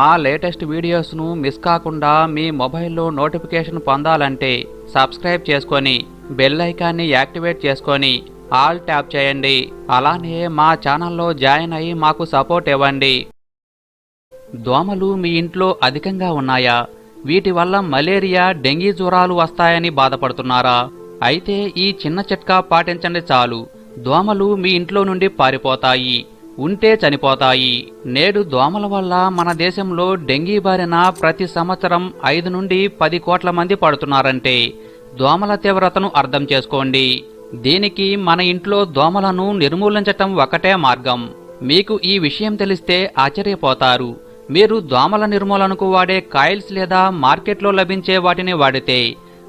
మా latest వీడియోస్ను miss కాకుండా మీ మొబైల్లో నోటిఫికేషన్ పొందాలంటే సబ్స్క్రైబ్ చేసుకొని బెల్ ఐకాన్ని యాక్టివేట్ చేసుకొని ఆల్ ట్యాప్ చేయండి. అలానే మా ఛానల్లో జాయిన్ అయ్యి మాకు సపోర్ట్ ఇవ్వండి. దోమలు మీ ఇంట్లో అధికంగా ఉన్నాయా? వీటి వల్ల మలేరియా డెంగీ జ్వరాలు వస్తాయని బాధపడుతున్నారా? అయితే ఈ చిన్న చిట్కా పాటించండి చాలు. దోమలు మీ ఇంట్లో నుండి పారిపోతాయి. ఉంటే చనిపోతాయి. నేడు దోమల వల్ల మన దేశంలో డెంగీ బారిన ప్రతి సంవత్సరం ఐదు నుండి పది కోట్ల మంది పడుతున్నారంటే దోమల తీవ్రతను అర్థం చేసుకోండి. దీనికి మన ఇంట్లో దోమలను నిర్మూలించటం ఒకటే మార్గం. మీకు ఈ విషయం తెలిస్తే ఆశ్చర్యపోతారు. మీరు దోమల నిర్మూలనకు వాడే కాయిల్స్ లేదా మార్కెట్లో లభించే వాటిని వాడితే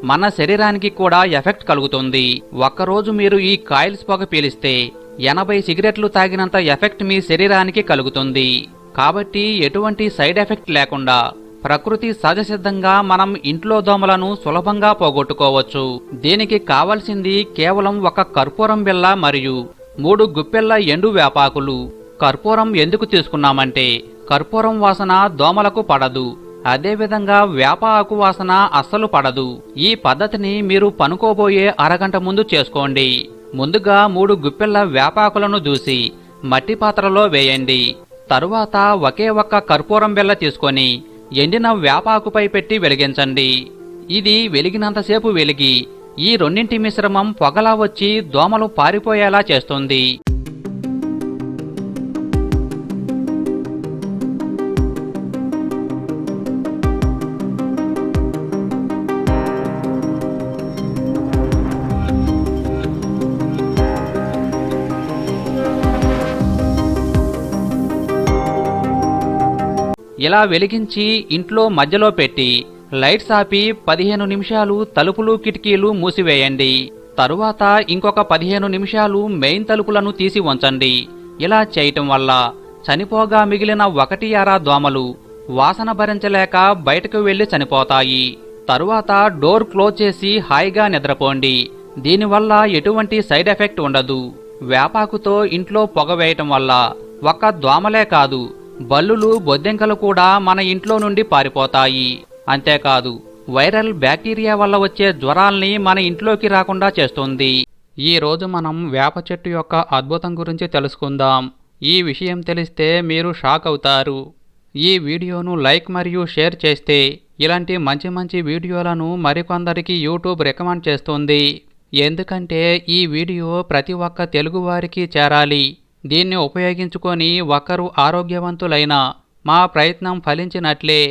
మన శరీరానికి కూడా ఎఫెక్ట్ కలుగుతుంది. ఒక్కరోజు మీరు ఈ కాయిల్స్ పొగ పీలిస్తే ఎనభై సిగరెట్లు తాగినంత ఎఫెక్ట్ మీ శరీరానికి కలుగుతుంది. కాబట్టి ఎటువంటి సైడ్ ఎఫెక్ట్ లేకుండా ప్రకృతి సహజసిద్ధంగా మనం ఇంట్లో దోమలను సులభంగా పోగొట్టుకోవచ్చు. దీనికి కావలసింది కేవలం ఒక కర్పూరం బిళ్ళ మరియు మూడు గుప్పెళ్ళ ఎండు వేపాకులు. కర్పూరం ఎందుకు తీసుకున్నామంటే కర్పూరం వాసన దోమలకు పడదు. అదేవిధంగా వేప ఆకు వాసన అస్సలు పడదు. ఈ పద్ధతిని మీరు పనుకోబోయే అరగంట ముందు చేసుకోండి. ముందుగా మూడు గుప్పెళ్ళ వేపాకులను దూసి మట్టి పాత్రలో వేయండి. తరువాత ఒకే ఒక్క కర్పూరం బిళ్ళ తీసుకొని ఎండిన వేపాకుపై పెట్టి వెలిగించండి. ఇది వెలిగినంతసేపు వెలిగి ఈ రెండింటి మిశ్రమం పొగలా వచ్చి దోమలు పారిపోయేలా చేస్తుంది. ఇలా వెలిగించి ఇంట్లో మధ్యలో పెట్టి లైట్స్ ఆపి పదిహేను నిమిషాలు తలుపులు కిటికీలు మూసివేయండి. తరువాత ఇంకొక పదిహేను నిమిషాలు మెయిన్ తలుపులను తీసి ఉంచండి ఇలా చేయటం వల్ల చనిపోగా మిగిలిన ఒకటి అరా దోమలు వాసన భరించలేక బయటకు వెళ్ళి చనిపోతాయి. తరువాత డోర్ క్లోజ్ చేసి హాయిగా నిద్రపోండి. దీనివల్ల ఎటువంటి సైడ్ ఎఫెక్ట్ ఉండదు. వేపాకుతో ఇంట్లో పొగ వేయటం వల్ల ఒక్క దోమలే కాదు. బల్లులు బొద్దెంకలు కూడా మన ఇంట్లో నుండి పారిపోతాయి. అంతేకాదు వైరల్ బ్యాక్టీరియా వల్ల వచ్చే జ్వరాల్ని మన ఇంట్లోకి రాకుండా చేస్తుంది. ఈ రోజు మనం వేప చెట్టు యొక్క అద్భుతం గురించి తెలుసుకుందాం. ఈ విషయం తెలిస్తే మీరు షాక్ అవుతారు. ఈ వీడియోను లైక్ మరియు షేర్ చేస్తే ఇలాంటి మంచి మంచి వీడియోలను మరికొందరికి యూట్యూబ్ రికమెండ్ చేస్తుంది. ఎందుకంటే ఈ వీడియో ప్రతి ఒక్క తెలుగువారికి చేరాలి. దీన్ని ఉపయోగించుకొని ఒకరు ఆరోగ్యవంతులైన మా ప్రయత్నం ఫలించినట్లే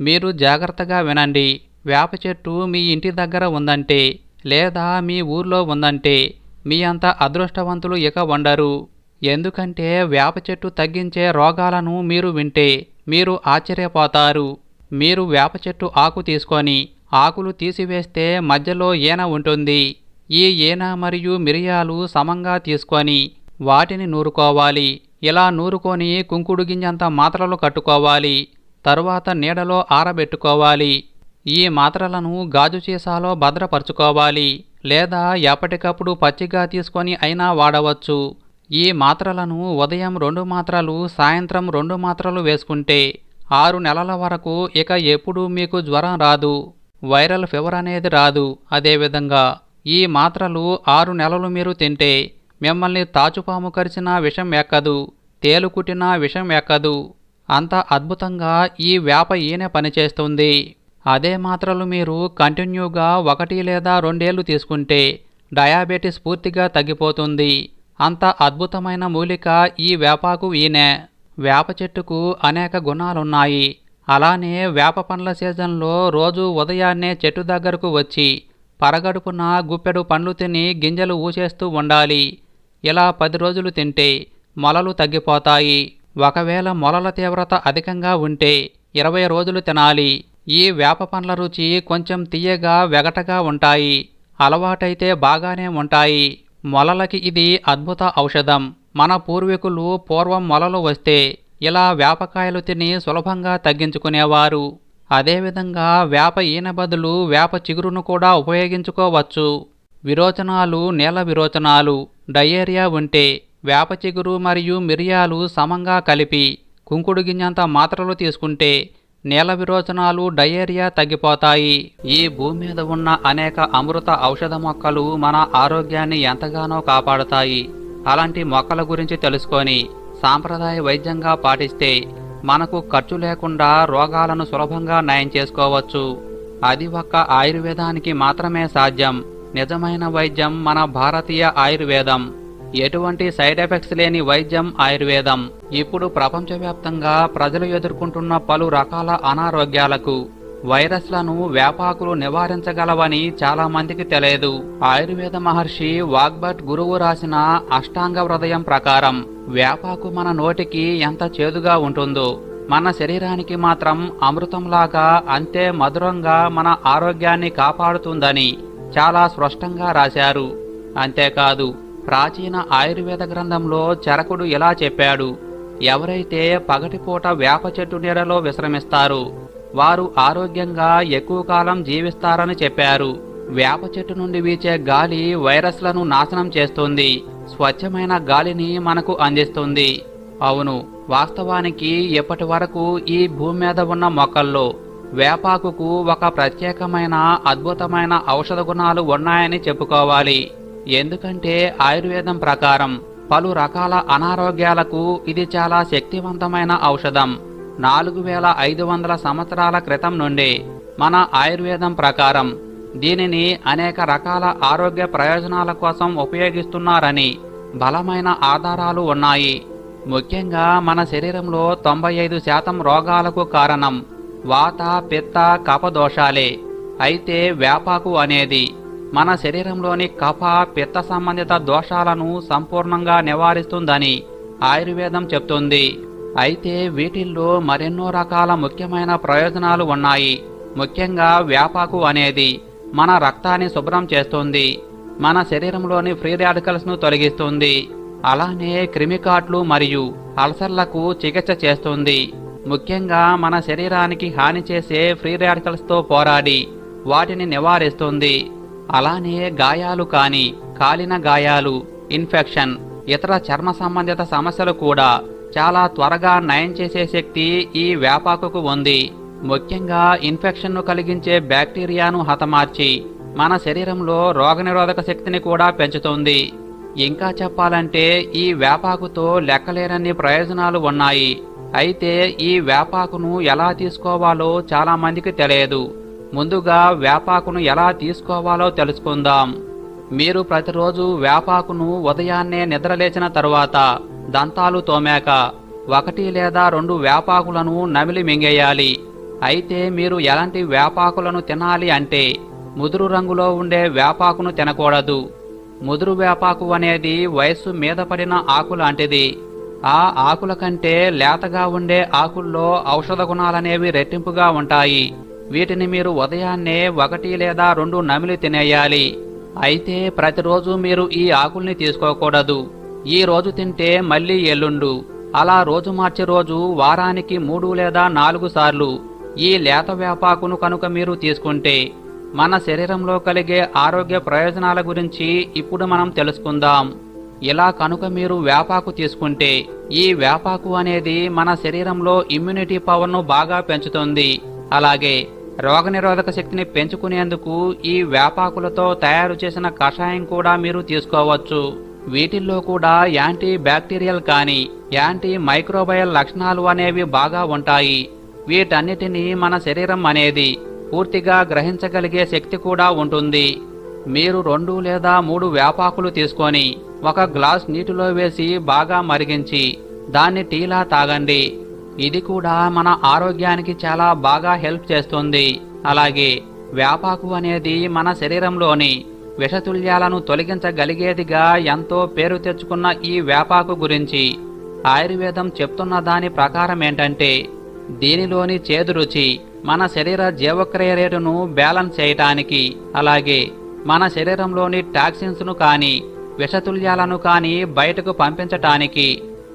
మీరు జాగ్రత్తగా వినండి. వేప చెట్టు మీ ఇంటి దగ్గర ఉందంటే లేదా మీ ఊర్లో ఉందంటే మీ అంత అదృష్టవంతులు ఇక ఉండరు ఎందుకంటే వేప చెట్టు తగ్గించే రోగాలను మీరు వింటే మీరు ఆశ్చర్యపోతారు. మీరు వేప చెట్టు ఆకు తీసుకొని ఆకులు తీసివేస్తే మధ్యలో ఈన ఉంటుంది. ఈ ఈన మరియు మిరియాలు సమంగా తీసుకొని వాటిని నూరుకోవాలి. ఇలా నూరుకొని కుంకుడు గింజంత మాత్రలు కట్టుకోవాలి. తరువాత నీడలో ఆరబెట్టుకోవాలి. ఈ మాత్రలను గాజు సీసాలో భద్రపరచుకోవాలి. లేదా ఎప్పటికప్పుడు పచ్చిగా తీసుకొని అయినా వాడవచ్చు. ఈ మాత్రలను ఉదయం రెండు మాత్రలు సాయంత్రం రెండు మాత్రలు వేసుకుంటే ఆరు నెలల వరకు ఇక ఎప్పుడూ మీకు జ్వరం రాదు. వైరల్ ఫీవర్ అనేది రాదు. అదేవిధంగా ఈ మాత్రలు ఆరు నెలలు మీరు తింటే మిమ్మల్ని తాచుపాము కరిచిన విషం ఎక్కదు తేలు కుట్టిన విషం ఎక్కదు అంత అద్భుతంగా ఈ వేప ఈనె పనిచేస్తుంది. అదే మాత్రలు మీరు కంటిన్యూగా ఒకటి లేదా రెండేళ్ళు తీసుకుంటే డయాబెటీస్ పూర్తిగా తగ్గిపోతుంది. అంత అద్భుతమైన మూలిక ఈ వేపాకు ఈనె వేప చెట్టుకు అనేక గుణాలున్నాయి. అలానే వేప పండ్ల సీజన్లో రోజు ఉదయాన్నే చెట్టు దగ్గరకు వచ్చి పరగడుపున గుప్పెడు పండ్లు తిని గింజలు ఊసేస్తూ ఉండాలి. ఇలా పది రోజులు తింటే మొలలు తగ్గిపోతాయి. ఒకవేళ మొలల తీవ్రత అధికంగా ఉంటే ఇరవై రోజులు తినాలి. ఈ వేప పండ్ల రుచి కొంచెం తీయగా వెగటగా ఉంటాయి. అలవాటైతే బాగానే ఉంటాయి. మొలలకి ఇది అద్భుత ఔషధం. మన పూర్వీకులు పూర్వం మొలలు వస్తే ఇలా వేపకాయలు తిని సులభంగా తగ్గించుకునేవారు. అదేవిధంగా వేప ఈన బదులు వేప చిగురును కూడా ఉపయోగించుకోవచ్చు. విరోచనాలు నేల విరోచనాలు. డయేరియా ఉంటే వేప చిగురు మరియు మిరియాలు సమంగా కలిపి కుంకుడు గింజంత మాత్రలు తీసుకుంటే నేల విరోచనాలు డయేరియా తగ్గిపోతాయి. ఈ భూమి మీద ఉన్న అనేక అమృత ఔషధ మొక్కలు మన ఆరోగ్యాన్ని ఎంతగానో కాపాడుతాయి. అలాంటి మొక్కల గురించి తెలుసుకొని సాంప్రదాయ వైద్యంగా పాటిస్తే మనకు ఖర్చు లేకుండా రోగాలను సులభంగా నయం చేసుకోవచ్చు. అది ఒక్క ఆయుర్వేదానికి మాత్రమే సాధ్యం. నిజమైన వైద్యం మన భారతీయ ఆయుర్వేదం. ఎటువంటి సైడ్ ఎఫెక్ట్స్ లేని వైద్యం ఆయుర్వేదం. ఇప్పుడు ప్రపంచవ్యాప్తంగా ప్రజలు ఎదుర్కొంటున్న పలు రకాల అనారోగ్యాలకు వైరస్లను వ్యాపాకులు నివారించగలవని చాలా మందికి తెలియదు. ఆయుర్వేద మహర్షి వాగ్భట్ గురువు రాసిన అష్టాంగ హృదయం ప్రకారం వ్యాపాకు మన నోటికి ఎంత చేదుగా ఉంటుందో మన శరీరానికి మాత్రం అమృతంలాగా అంతే మధురంగా మన ఆరోగ్యాన్ని కాపాడుతుందని చాలా స్పష్టంగా రాశారు. అంతేకాదు ప్రాచీన ఆయుర్వేద గ్రంథంలో చరకుడు ఇలా చెప్పాడు ఎవరైతే పగటిపూట వేప చెట్టు నీడలో విశ్రమిస్తారు వారు ఆరోగ్యంగా ఎక్కువ కాలం జీవిస్తారని చెప్పారు. వేప చెట్టు నుండి వీచే గాలి వైరస్లను నాశనం చేస్తుంది స్వచ్ఛమైన గాలిని మనకు అందిస్తుంది. అవును వాస్తవానికి ఇప్పటి వరకు ఈ భూమి మీద ఉన్న మొక్కల్లో వేపాకుకు ఒక ప్రత్యేకమైన అద్భుతమైన ఔషధ గుణాలు ఉన్నాయని చెప్పుకోవాలి. ఎందుకంటే ఆయుర్వేదం ప్రకారం పలు రకాల అనారోగ్యాలకు ఇది చాలా శక్తివంతమైన ఔషధం. నాలుగు వేల ఐదు వందల సంవత్సరాల క్రితం నుండి మన ఆయుర్వేదం ప్రకారం దీనిని అనేక రకాల ఆరోగ్య ప్రయోజనాల కోసం ఉపయోగిస్తున్నారని బలమైన ఆధారాలు ఉన్నాయి. ముఖ్యంగా మన శరీరంలో తొంభై ఐదు శాతం రోగాలకు కారణం వాత పిత్త కపదోషాలే అయితే వేపాకు అనేది మన శరీరంలోని కఫ పిత్త సంబంధిత దోషాలను సంపూర్ణంగా నివారిస్తుందని ఆయుర్వేదం చెప్తుంది. అయితే వీటిల్లో మరెన్నో రకాల ముఖ్యమైన ప్రయోజనాలు ఉన్నాయి. ముఖ్యంగా వ్యాపాకు అనేది మన రక్తాన్ని శుభ్రం చేస్తుంది. మన శరీరంలోని ఫ్రీ రాడికల్స్ను తొలగిస్తుంది. అలానే క్రిమికాట్లు మరియు అల్సర్లకు చికిత్స చేస్తుంది. ముఖ్యంగా మన శరీరానికి హాని చేసే ఫ్రీ రాడికల్స్తో పోరాడి వాటిని నివారిస్తుంది. అలానే గాయాలు కాని కాలిన గాయాలు ఇన్ఫెక్షన్ ఇతర చర్మ సంబంధిత సమస్యలు కూడా చాలా త్వరగా నయం చేసే శక్తి ఈ వేపాకుకు ఉంది. ముఖ్యంగా ఇన్ఫెక్షన్ను కలిగించే బ్యాక్టీరియాను హతమార్చి మన శరీరంలో రోగనిరోధక శక్తిని కూడా పెంచుతుంది. ఇంకా చెప్పాలంటే ఈ వేపాకుతో లెక్కలేనన్ని ప్రయోజనాలు ఉన్నాయి. అయితే ఈ వేపాకును ఎలా తీసుకోవాలో చాలా మందికి తెలియదు. ముందుగా వేపాకును ఎలా తీసుకోవాలో తెలుసుకుందాం. మీరు ప్రతిరోజు వేపాకును ఉదయాన్నే నిద్రలేచిన తరువాత దంతాలు తోమాక ఒకటి లేదా రెండు వేపాకులను నమిలి మింగేయాలి. అయితే మీరు ఎలాంటి వేపాకులను తినాలి అంటే ముదురు రంగులో ఉండే వేపాకును తినకూడదు. ముదురు వేపాకు అనేది వయస్సు మీద పడిన ఆకు లాంటిది. ఆ ఆకుల కంటే లేతగా ఉండే ఆకుల్లో ఔషధ గుణాలనేవి రెట్టింపుగా ఉంటాయి. వీటిని మీరు ఉదయాన్నే ఒకటి లేదా రెండు నమిలి తినేయాలి. అయితే ప్రతిరోజు మీరు ఈ ఆకుల్ని తీసుకోకూడదు. ఈ రోజు తింటే మళ్ళీ ఎల్లుండు. అలా రోజు మార్చి రోజు వారానికి మూడు లేదా నాలుగు సార్లు ఈ లేత వేపాకును కనుక మీరు తీసుకుంటే మన శరీరంలో కలిగే ఆరోగ్య ప్రయోజనాల గురించి ఇప్పుడు మనం తెలుసుకుందాం. ఇలా కనుక మీరు వేపాకు తీసుకుంటే ఈ వేపాకు అనేది మన శరీరంలో ఇమ్యూనిటీ పవర్ను బాగా పెంచుతుంది. అలాగే రోగనిరోధక శక్తిని పెంచుకునేందుకు ఈ వేపాకులతో తయారు చేసిన కషాయం కూడా మీరు తీసుకోవచ్చు. వీటిల్లో కూడా యాంటీ బ్యాక్టీరియల్ కానీ యాంటీ మైక్రోబయల్ లక్షణాలు అనేవి బాగా ఉంటాయి. వీటన్నిటినీ మన శరీరం అనేది పూర్తిగా గ్రహించగలిగే శక్తి కూడా ఉంటుంది. మీరు రెండు లేదా మూడు వేపాకులు తీసుకొని ఒక గ్లాస్ నీటిలో వేసి బాగా మరిగించి దాన్ని టీలా తాగండి. ఇది కూడా మన ఆరోగ్యానికి చాలా బాగా హెల్ప్ చేస్తుంది. అలాగే వేపాకు అనేది మన శరీరంలోని విషతుల్యాలను తొలగించగలిగేదిగా ఎంతో పేరు తెచ్చుకున్న ఈ వేపాకు గురించి ఆయుర్వేదం చెప్తున్న దాని ప్రకారం ఏంటంటే దీనిలోని చేదు రుచి మన శరీర జీవక్రియ రేటును బ్యాలెన్స్ చేయటానికి అలాగే మన శరీరంలోని టాక్సిన్స్ను కానీ విషతుల్యాలను కానీ బయటకు పంపించటానికి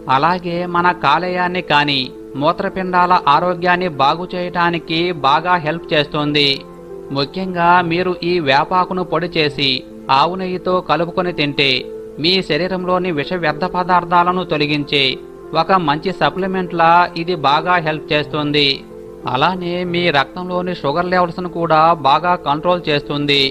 అలాగే మన కాలేయాన్ని కానీ మూత్రపిండాల ఆరోగ్యాన్ని బాగు చేయటానికి బాగా హెల్ప్ చేస్తుంది. ముఖ్యంగా మీరు ఈ వేపాకును పొడి చేసి ఆవు నెయ్యితో కలుపుకొని తింటే మీ శరీరంలోని విష వ్యర్థ పదార్థాలను తొలగించే ఒక మంచి సప్లిమెంట్లా ఇది బాగా హెల్ప్ చేస్తుంది. అలానే మీ రక్తంలోని షుగర్ లెవెల్స్ను కూడా బాగా కంట్రోల్ చేస్తుంది.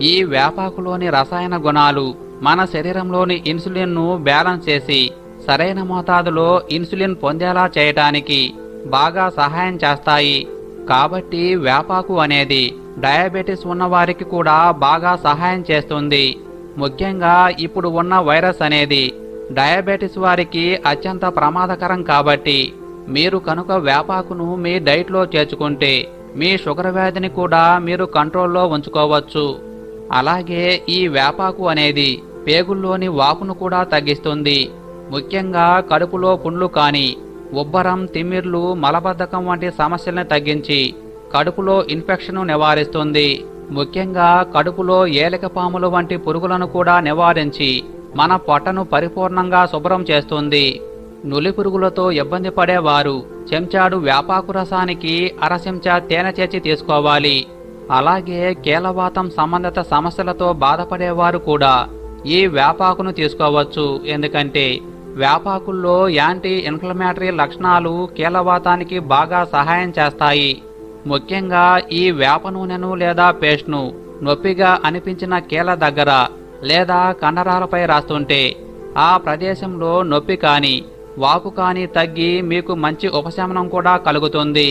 ఈ వేపాకులోని రసాయన గుణాలు మన శరీరంలోని ఇన్సులిన్ను బ్యాలెన్స్ చేసి సరైన మోతాదులో ఇన్సులిన్ పొందేలా చేయటానికి బాగా సహాయం చేస్తాయి. కాబట్టి వేపాకు అనేది డయాబెటిస్ ఉన్నవారికి కూడా బాగా సహాయం చేస్తుంది. ముఖ్యంగా ఇప్పుడు ఉన్న వైరస్ అనేది డయాబెటిస్ వారికి అత్యంత ప్రమాదకరం కాబట్టి మీరు కనుక వేపాకును మీ డైట్లో చేర్చుకుంటే మీ షుగర్ వ్యాధిని కూడా మీరు కంట్రోల్లో ఉంచుకోవచ్చు. అలాగే ఈ వేపాకు అనేది పేగుల్లోని వాపును కూడా తగ్గిస్తుంది. ముఖ్యంగా కడుపులో పుండ్లు కాని ఉబ్బరం తిమ్మిర్లు మలబద్ధకం వంటి సమస్యలను తగ్గించి కడుపులో ఇన్ఫెక్షన్ను నివారిస్తుంది. ముఖ్యంగా కడుపులో ఏలికపాములు వంటి పురుగులను కూడా నివారించి మన పొట్టను పరిపూర్ణంగా శుభ్రం చేస్తుంది. నులి పురుగులతో ఇబ్బంది పడేవారు చెంచాడు వేపాకు రసానికి అర చెంచా తేనె చేర్చి తీసుకోవాలి. అలాగే కీలవాతం సంబంధిత సమస్యలతో బాధపడేవారు కూడా ఈ వేపాకును తీసుకోవచ్చు. ఎందుకంటే వేపాకుల్లో యాంటీ ఇన్ఫ్లమేటరీ లక్షణాలు కీలవాతానికి బాగా సహాయం చేస్తాయి. ముఖ్యంగా ఈ వేప నూనెను లేదా పేస్ట్ను నొప్పిగా అనిపించిన కీల దగ్గర లేదా కండరాలపై రాస్తుంటే ఆ ప్రదేశంలో నొప్పి కానీ వాపు కానీ తగ్గి మీకు మంచి ఉపశమనం కూడా కలుగుతుంది.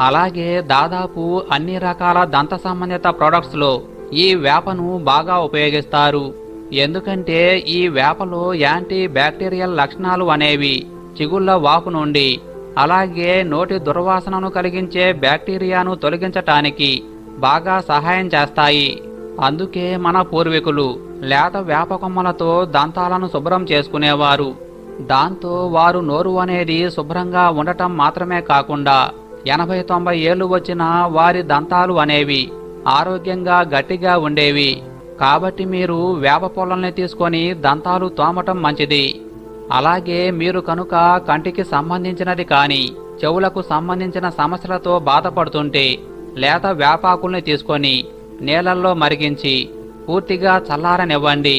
అలాగే దాదాపు అన్ని రకాల దంత సంబంధిత ప్రొడక్ట్స్లో ఈ వేపను బాగా ఉపయోగిస్తారు. ఎందుకంటే ఈ వేపలో యాంటీ బ్యాక్టీరియల్ లక్షణాలు అనేవి చిగుళ్ళ వాపు నుండి అలాగే నోటి దుర్వాసనను కలిగించే బ్యాక్టీరియాను తొలగించటానికి బాగా సహాయం చేస్తాయి. అందుకే మన పూర్వీకులు లేత వేప కొమ్మలతో దంతాలను శుభ్రం చేసుకునేవారు. దాంతో వారు నోరు అనేది శుభ్రంగా ఉండటం మాత్రమే కాకుండా ఎనభై తొంభై ఏళ్ళు వచ్చిన వారి దంతాలు అనేవి ఆరోగ్యంగా గట్టిగా ఉండేవి. కాబట్టి మీరు వేప పొలంని తీసుకొని దంతాలు తోమటం మంచిది. అలాగే మీరు కనుక కంటికి సంబంధించినది కానీ చెవులకు సంబంధించిన సమస్యలతో బాధపడుతుంటే లేత వేపాకుల్ని తీసుకొని నీళ్ళల్లో మరిగించి పూర్తిగా చల్లారనివ్వండి.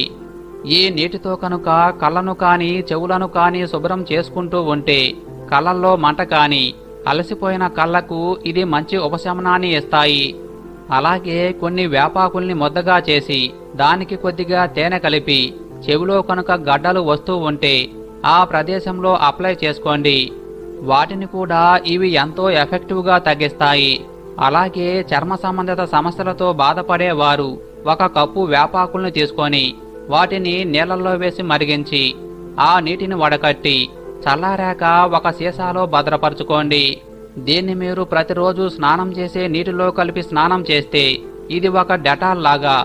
ఈ నీటితో కనుక కళ్ళను కానీ చెవులను కానీ శుభ్రం చేసుకుంటూ ఉంటే కళ్ళల్లో మంట కానీ అలసిపోయిన కళ్ళకు ఇది మంచి ఉపశమనాన్ని ఇస్తాయి. అలాగే కొన్ని వేపాకుల్ని ముద్దగా చేసి దానికి కొద్దిగా తేనె కలిపి చెవిలో కనుక గడ్డలు వస్తూ ఉంటే ఆ ప్రదేశంలో అప్లై చేసుకోండి. వాటిని కూడా ఇవి ఎంతో ఎఫెక్టివ్గా తగ్గిస్తాయి. అలాగే చర్మ సంబంధిత సమస్యలతో బాధపడేవారు ఒక కప్పు వేపాకుల్ని తీసుకొని వాటిని నీళ్ళల్లో వేసి మరిగించి ఆ నీటిని వడకట్టి చల్లారాక ఒక సీసాలో భద్రపరచుకోండి. దీన్ని మీరు ప్రతిరోజు స్నానం చేసే నీటిలో కలిపి స్నానం చేస్తే ఇది ఒక డెటాల్ లాగా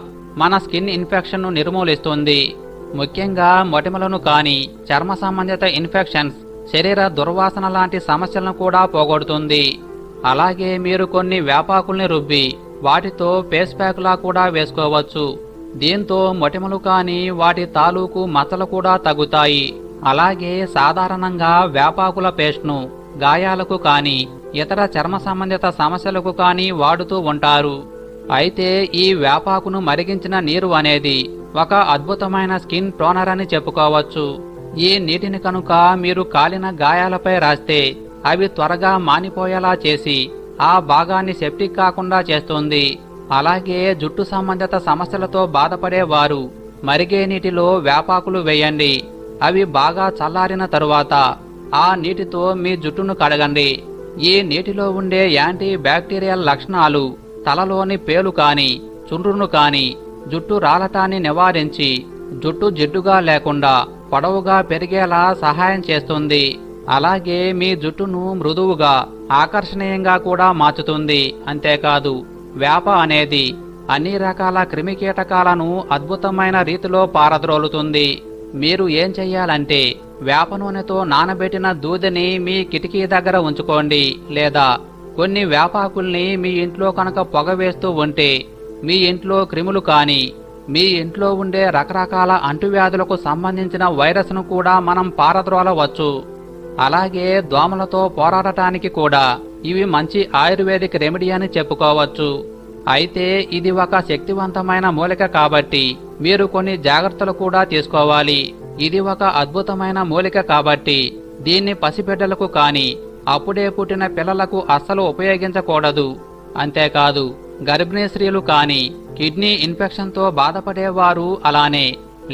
మన స్కిన్ ఇన్ఫెక్షన్ను నిర్మూలిస్తుంది. ముఖ్యంగా మొటిమలను కాని చర్మ సంబంధిత ఇన్ఫెక్షన్స్ శరీర దుర్వాసన లాంటి సమస్యలను కూడా పోగొడుతుంది. అలాగే మీరు కొన్ని వేపాకుల్ని రుబ్బి వాటితో ఫేస్ ప్యాక్లా కూడా వేసుకోవచ్చు. దీంతో మొటిమలు కాని వాటి తాలూకు మచ్చలు కూడా తగ్గుతాయి. అలాగే సాధారణంగా వేపాకుల పేస్ట్ను గాయాలకు కాని ఇతర చర్మ సంబంధిత సమస్యలకు కాని వాడుతూ ఉంటారు. అయితే ఈ వేపాకును మరిగించిన నీరు అనేది ఒక అద్భుతమైన స్కిన్ టోనర్ అని చెప్పుకోవచ్చు. ఈ నీటిని కనుక మీరు కాలిన గాయాలపై రాస్తే అవి త్వరగా మానిపోయేలా చేసి ఆ భాగాన్ని సెప్టిక్ కాకుండా చేస్తుంది. అలాగే జుట్టు సంబంధిత సమస్యలతో బాధపడేవారు మరిగే నీటిలో వేపాకులు వేయండి. అవి బాగా చల్లారిన తరువాత ఆ నీటితో మీ జుట్టును కడగండి. ఈ నీటిలో ఉండే యాంటీ బ్యాక్టీరియల్ లక్షణాలు తలలోని పేలు కాని చుండ్రును కాని జుట్టు రాలటాన్ని నివారించి జుట్టు జిడ్డుగా లేకుండా పొడవుగా పెరిగేలా సహాయం చేస్తుంది. అలాగే మీ జుట్టును మృదువుగా ఆకర్షణీయంగా కూడా మార్చుతుంది. అంతేకాదు వేప అనేది అన్ని రకాల క్రిమికీటకాలను అద్భుతమైన రీతిలో పారద్రోలుతుంది. మీరు ఏం చెయ్యాలంటే వేప నూనెతో నానబెట్టిన దూదిని మీ కిటికీ దగ్గర ఉంచుకోండి లేదా కొన్ని వేపాకుల్ని మీ ఇంట్లో కనుక పొగ వేస్తూ ఉంటే మీ ఇంట్లో క్రిములు కాని మీ ఇంట్లో ఉండే రకరకాల అంటువ్యాధులకు సంబంధించిన వైరస్ను కూడా మనం పారద్రోలవచ్చు. అలాగే దోమలతో పోరాడటానికి కూడా ఇవి మంచి ఆయుర్వేదిక్ రెమెడీ అని చెప్పుకోవచ్చు. అయితే ఇది ఒక శక్తివంతమైన మూలిక కాబట్టి మీరు కొన్ని జాగ్రత్తలు కూడా తీసుకోవాలి. ఇది ఒక అద్భుతమైన మూలిక కాబట్టి దీన్ని పసిబిడ్డలకు కాని అప్పుడే పుట్టిన పిల్లలకు అస్సలు ఉపయోగించకూడదు. అంతేకాదు గర్భిణీ స్త్రీలు కాని కిడ్నీ ఇన్ఫెక్షన్తో బాధపడేవారు అలానే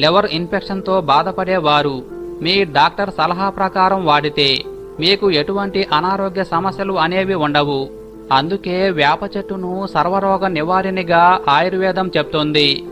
లివర్ ఇన్ఫెక్షన్తో బాధపడేవారు. మీ డాక్టర్ సలహా ప్రకారం వాడితే మీకు ఎటువంటి అనారోగ్య సమస్యలు అనేవి ఉండవు. అందుకే వేప చెట్టును సర్వరోగ నివారిణిగా ఆయుర్వేదం చెప్తోంది.